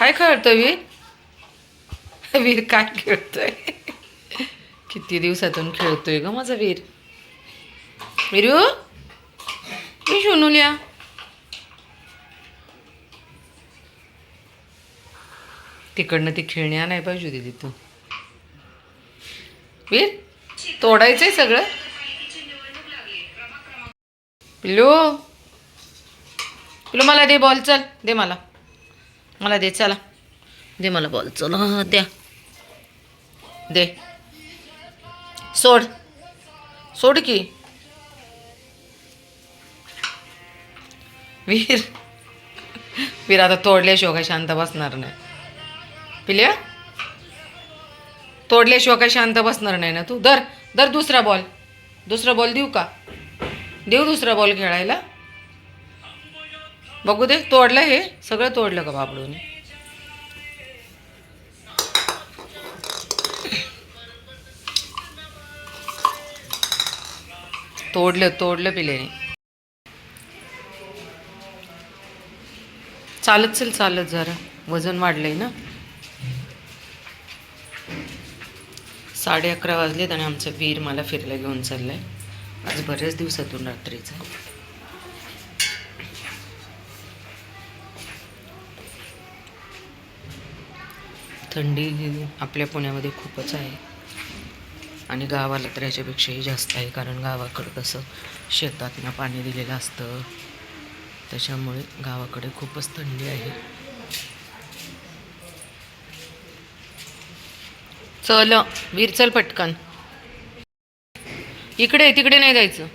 काय खेळतोय वीर? वीर काय खेळतोय? किती दिवसातून खेळतोय ग माझा वीर? वीरू मी शोनूल्या तिकडनं ती खेळणी आणाय पाहिजे होती तिथून. वीर तोडायचंय सगळं? पिल्लू? पिल्लू मला दे बॉल चल. दे मला. मला दे चला. दे मला बॉल चला द्या. दे. सोड. सोड की. वीर. वीर आता तोडल्याशिवाय काय शांत बसणार नाही. पिल्या? तोडल्याशिवाय काय शांत बसणार नाही ना तू? दर दर दुसरा बॉल दुसरा बॉल देऊ का? देऊ दुसरा बॉल खेळायला? बघू दे तोडलं हे? सगळं तोडलं का बाबडून तोडलं तोडलं पिल्याने. चालत चल चालत जरा. वजन वाढलंय ना? साडे अकरा वाजलेत आणि आमचा वीर मला फिरायला घेऊन चाललाय. आज बऱ्याच दिवसातून रात्रीचं. थंडी आपल्या पुण्यामध्ये खूपच आहे. आणि गावाला तर याच्यापेक्षाही जास्त आहे कारण गावाकडं कसं शेतातनं पाणी दिलेलं असतं. त्याच्यामुळे गावाकडे खूपच थंडी आहे. चल वीर चल पटकन. इकडे तिकडे नाही जायचं.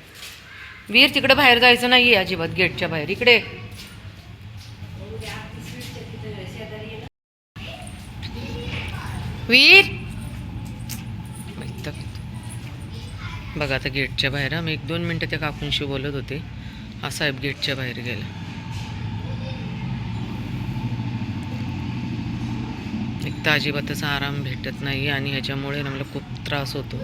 वीर तिकडे बाहेर जायचं नाही अजिबात गेटच्या बाहेर. इकडे. वीर! बघा आता गेटच्या बाहेर आम्ही एक दोन मिनटं त्या काकूंशी बोलत होते. हा साहेब गेटच्या बाहेर गेला. एक तर अजिबातच आराम भेटत नाही आणि ह्याच्यामुळे ना मला खूप त्रास होतो.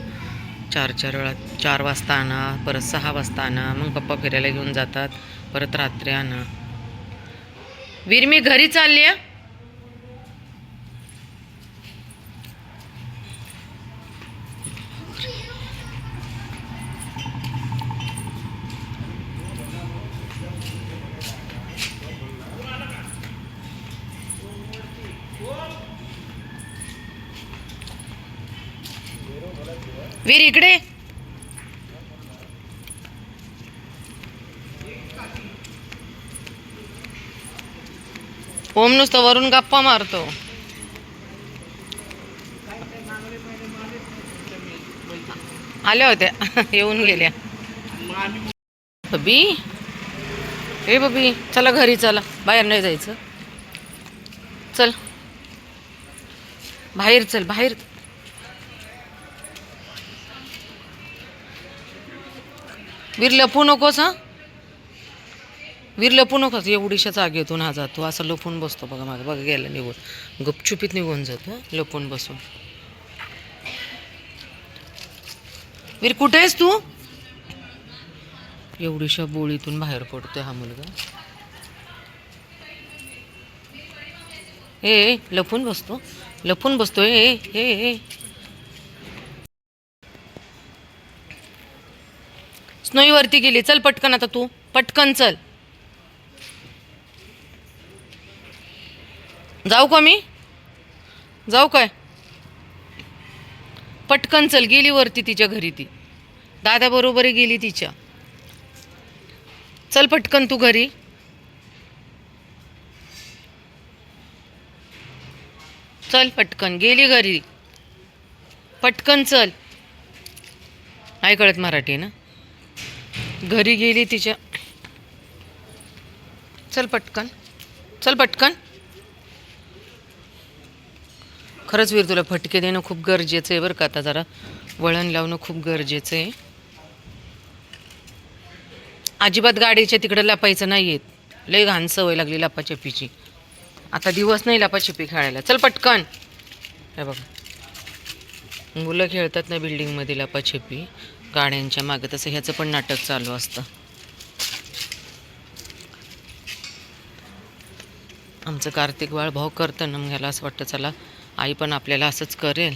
चार चार वेळा चार वाजता आणा परत सहा वाजता आणा मग पप्पा फिरायला घेऊन जातात परत रात्री आणा. वीर मी घरी चालली आहे. वीर इकडे. ओम नुसतं वरून गप्पा मारतो. आल्या होत्या. येऊन गेल्या. बबी ए बबी चला घरी चला. बाहेर नाही जायचं. चल. बाहेर चल बाहेर. वीर लपू नकोस हां. वीर लपू नकोस एवढीशा जागेतून हा जातो. असं लपून बसतो बघा माझं. बघा गेला निघून. गपचुपीत निघून जातो लपून बसून. वीर कुठे आहेस तू? एवढीशा बोळीतून बाहेर पडतोय हा मुलगा. हे ए, लपून बसतो. लपून बसतोय ए हे ए. स्नोई वरती गेली. चल पटकन आता तू. पटकन चल. जाऊ का मी? जाऊ काय? पटकन चल. गेली वरती तिच्या घरी ती. दादा बरोबर गेली तिच्या. चल पटकन तू घरी. चल पटकन गेली घरी. पटकन चल. नाही कळत मराठी ना? घरी गेली तिच्या. चल पटकन. चल पटकन. खरंच वीर तुला फटके देणं खूप गरजेचं आहे बरं का आता जरा. वळण लावणं खूप गरजेचं आहे. अजिबात गाडीच्या तिकडं लपायचं नाही आहेत लय घाण सवय लागली लपाछपीची. आता दिवस नाही लपाछपी खेळायला चल पटकन. हे बघा. मुलं खेळतात ना बिल्डिंगमध्ये लपाछपी गाड्यांच्या मागे तसं ह्याचं पण नाटक चालू असतं. आमचं कार्तिक बाळ भाऊ करतं ना मग ह्याला असं वाटतं चला आई पण आपल्याला असंच करेल.